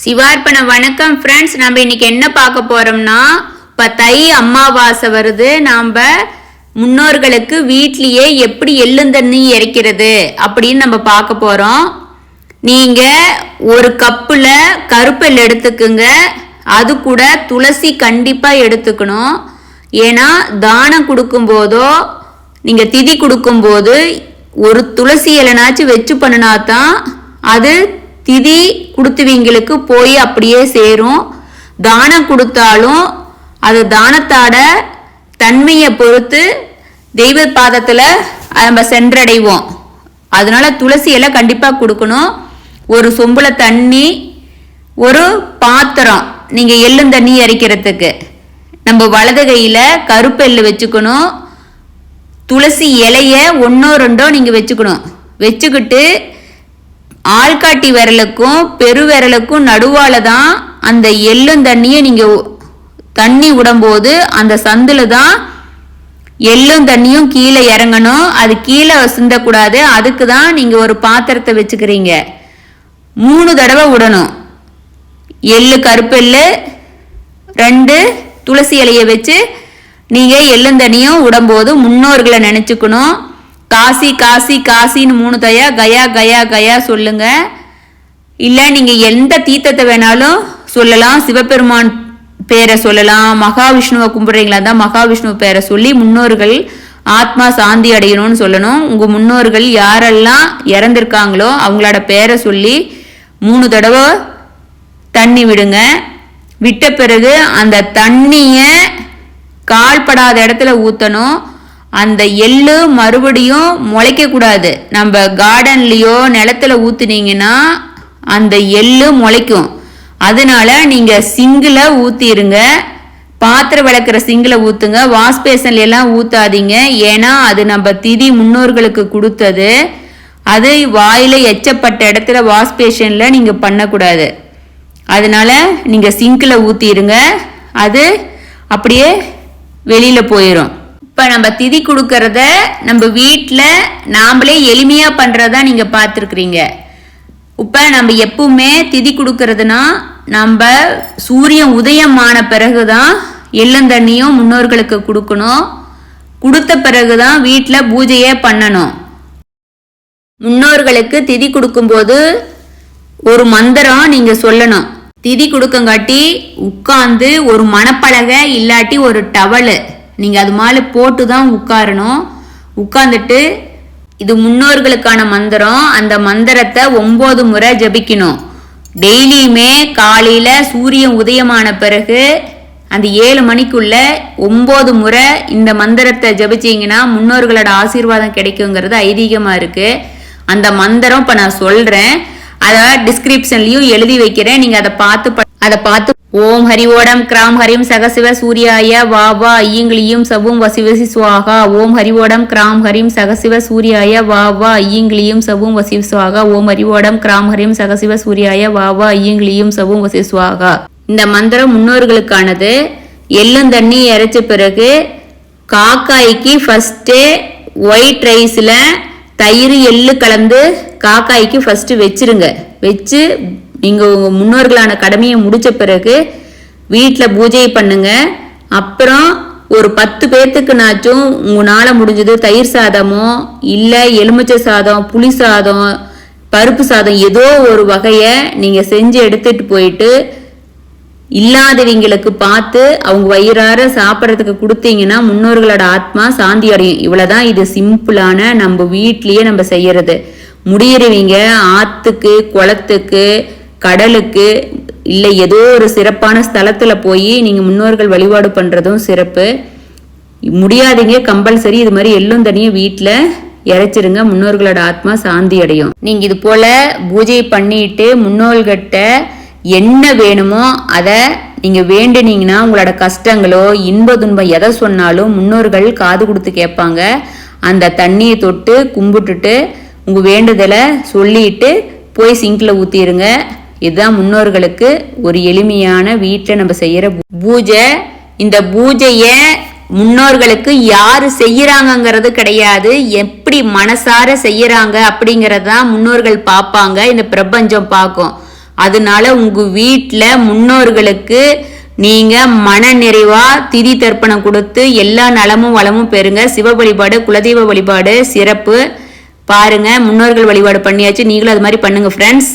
சிவார்ப்பண வணக்கம் ஃப்ரெண்ட்ஸ் நம்ம இன்னைக்கு என்ன பார்க்க போறோம்னா இப்போ தை அமாவாசை வருது. நாம் முன்னோர்களுக்கு வீட்லேயே எப்படி எள்ளுந்தண்ணி இறைக்கிறது அப்படின்னு நம்ம பார்க்க போகிறோம் நீங்கள் ஒரு கப்பில் கருப்பெல் எடுத்துக்குங்க. அது கூட துளசி கண்டிப்பாக எடுத்துக்கணும். ஏன்னா தானம் கொடுக்கும்போதோ நீங்கள் திதி கொடுக்கும்போது ஒரு துளசி இலைனாச்சும் வச்சு பண்ணினா தான் அது திதி கொடுத்துவீங்களுக்கு போய் அப்படியே சேரும். தானம் கொடுத்தாலும் அது தானத்தாட தன்மையை பொறுத்து தெய்வ பாதத்தில் நம்ம சென்றடைவோம். அதனால துளசி இலை கண்டிப்பாக கொடுக்கணும். ஒரு சொம்புல தண்ணி ஒரு பாத்திரம் நீங்கள் எள்ளும் தண்ணி இறைக்கிறதுக்கு நம்ம வலது கையில் கருப்பெல்லு வச்சுக்கணும். துளசி இலைய ஒன்றோ ரெண்டோ நீங்கள் வச்சுக்கணும். வச்சுக்கிட்டு ஆள்காட்டி விரலுக்கும் பெரு விரலுக்கும் தான் அந்த எள்ளும் தண்ணியை நீங்கள் தண்ணி விடும்போது அந்த சந்தில் தான் எள்ளும் தண்ணியும் கீழே இறங்கணும். அது கீழே சிந்தக்கூடாது. அதுக்கு தான் நீங்கள் ஒரு பாத்திரத்தை வச்சுக்கிறீங்க. மூணு தடவை விடணும். எள்ளு கருப்பெள்ளு ரெண்டு துளசி இலையை வச்சு நீங்கள் எள்ளும் தண்ணியும் விடும்போது முன்னோர்களை நினச்சிக்கணும். காசி காசி காசின்னு மூணு தயா கயா கயா கயா சொல்லுங்க. இல்லை நீங்கள் எந்த தீர்த்தத்தை வேணாலும் சொல்லலாம். சிவபெருமான் பேரை சொல்லலாம். மகாவிஷ்ணுவை கும்பிட்றீங்களா தான் மகாவிஷ்ணு பேரை சொல்லி முன்னோர்கள் ஆத்மா சாந்தி அடையணும்னு சொல்லணும். உங்கள் முன்னோர்கள் யாரெல்லாம் இறந்துருக்காங்களோ அவங்களோட பேரை சொல்லி மூணு தடவை தண்ணி விடுங்க. விட்ட பிறகு அந்த தண்ணியை கால்படாத இடத்துல ஊற்றணும் அந்த எள்ளு மறுபடியும் முளைக்கக்கூடாது நம்ம கார்டன்லேயோ நிலத்துல ஊற்றுனீங்கன்னா அந்த எள்ளு முளைக்கும். அதனால நீங்கள் சிங்கில் ஊற்றிடுங்க பாத்திரம் விளக்குற சிங்கில் ஊற்றுங்க வாஷ் பேசன்ல எல்லாம் ஊற்றாதீங்க ஏன்னா அது நம்ம திதி முன்னோர்களுக்கு கொடுத்தது. அது வாயில் எச்சப்பட்ட இடத்துல வாஷ் பேஷனில் நீங்கள் பண்ணக்கூடாது. அதனால நீங்கள் சிங்கில் ஊற்றிடுங்க அது அப்படியே வெளியில் போயிடும் இப்போ நம்ம திதி கொடுக்கறத நம்ம வீட்டில் நாமளே எளிமையாக பண்ணுறதா நீங்கள் பார்த்துருக்குறீங்க. இப்போ நம்ம எப்பவுமே திதி கொடுக்கறதுனா நம்ம சூரியன் உதயமான பிறகு தான் எள்ளந்தண்ணியும் முன்னோர்களுக்கு கொடுக்கணும். கொடுத்த பிறகு தான் வீட்டில் பூஜையே பண்ணணும். முன்னோர்களுக்கு திதி கொடுக்கும்போது ஒரு மந்திரம் நீங்கள் சொல்லணும். திதி கொடுக்கங்காட்டி உட்காந்து ஒரு மணப்பலகை இல்லாட்டி ஒரு டவலு. நீங்கள் அது மேலே போட்டு தான் உட்காரணும். உட்காந்துட்டு இது முன்னோர்களுக்கான மந்திரம். அந்த மந்திரத்தை ஒம்பது முறை ஜபிக்கணும். டெய்லியுமே காலையில் சூரியன் உதயமான பிறகு அந்த ஏழு மணிக்குள்ள ஒம்பது முறை இந்த மந்திரத்தை ஜபிச்சிங்கன்னா முன்னோர்களோட ஆசீர்வாதம் கிடைக்குங்கிறது ஐதீகமாக இருக்குது அந்த மந்திரம் இப்போ நான் சொல்கிறேன் அதை டிஸ்கிரிப்ஷன்லையும் எழுதி வைக்கிறேன். நீங்கள் அதை பார்த்து அதை பார்த்து ஓம் ஹரி ஓடம் கிராம் ஹரிம் சகசிவ சூர்யாய வா வா ஐயங்கிலியும் சவும் வசிவசி சுவாகா. ஓம் ஹரி ஓடம் கிராம் ஹரிம் சகசிவ சூர்யாய வா வா ஐயங்கிலியும் சவும் வசி சுவாகா. ஓம் ஹரி ஓடம் கிராம் ஹரிம் சகசிவ சூர்யாய வா வா ஐயங்கிலியும் சவும் வசி சுவாகா. இந்த மந்திரம் முன்னோர்களுக்கானது. எள்ளும் தண்ணி இறைச்ச பிறகு காக்காய்க்கு ஃபஸ்ட்டு ஒயிட் ரைஸில் தயிர் எள்ளு கலந்து காக்காய்க்கு ஃபஸ்ட்டு வச்சிருங்க. வச்சு நீங்கள் உங்கள் முன்னோர்களான கடமையை முடித்த பிறகு வீட்டில் பூஜை பண்ணுங்க. அப்புறம் ஒரு பத்து பேர்த்துக்குனாச்சும் உங்களால் முடிஞ்சது தயிர் சாதமோ இல்லை எலுமிச்சை சாதம் புளி சாதம் பருப்பு சாதம் ஏதோ ஒரு வகையை நீங்கள் செஞ்சு எடுத்துட்டு போயிட்டு இல்லாதவங்களுக்கு பார்த்து அவங்க வயிறார சாப்பிட்றதுக்கு கொடுத்தீங்கன்னா முன்னோர்களோட ஆத்மா சாந்தி அடையும். இவ்வளோதான் இது சிம்பிளான நம்ம வீட்லேயே நம்ம செய்யறது. முடியறவங்க ஆற்றுக்கு குளத்துக்கு கடலுக்கு இல்லை ஏதோ ஒரு சிறப்பான ஸ்தலத்தில் போய் நீங்கள் முன்னோர்கள் வழிபாடு பண்ணுறதும் சிறப்பு. முடியாதீங்க கம்பல்சரி இது மாதிரி எள்ளும் தனியும் வீட்டில் இறைச்சிருங்க முன்னோர்களோட ஆத்மா சாந்தி அடையும். நீங்கள் இது போல் பூஜை பண்ணிட்டு முன்னோர்கிட்ட என்ன வேணுமோ அதை நீங்கள் வேண்டுனீங்கன்னா உங்களோட கஷ்டங்களோ இன்ப துன்பம் எதை சொன்னாலும் முன்னோர்கள் காது கொடுத்து கேட்பாங்க. அந்த தண்ணியை தொட்டு கும்பிட்டுட்டு உங்கள் வேண்டுதலை சொல்லிட்டு போய் சிங்கில் ஊற்றிடுங்க இதுதான் முன்னோர்களுக்கு ஒரு எளிமையான வீட்டில் நம்ம செய்கிற பூஜை. இந்த பூஜையை முன்னோர்களுக்கு யாரு செய்யறாங்கங்கிறது கிடையாது. எப்படி மனசார செய்யறாங்க அப்படிங்கறது தான் முன்னோர்கள் பார்ப்பாங்க. இந்த பிரபஞ்சம் பார்க்கும். அதனால உங்க வீட்டில் முன்னோர்களுக்கு நீங்க மன நிறைவா திதி தர்ப்பணம் கொடுத்து எல்லா நலமும் வளமும் பெறுங்க. சிவ வழிபாடு குலதெய்வ வழிபாடு சிறப்பு. பாருங்க முன்னோர்கள் வழிபாடு பண்ணியாச்சு. நீங்களும் அது மாதிரி பண்ணுங்க ஃப்ரெண்ட்ஸ்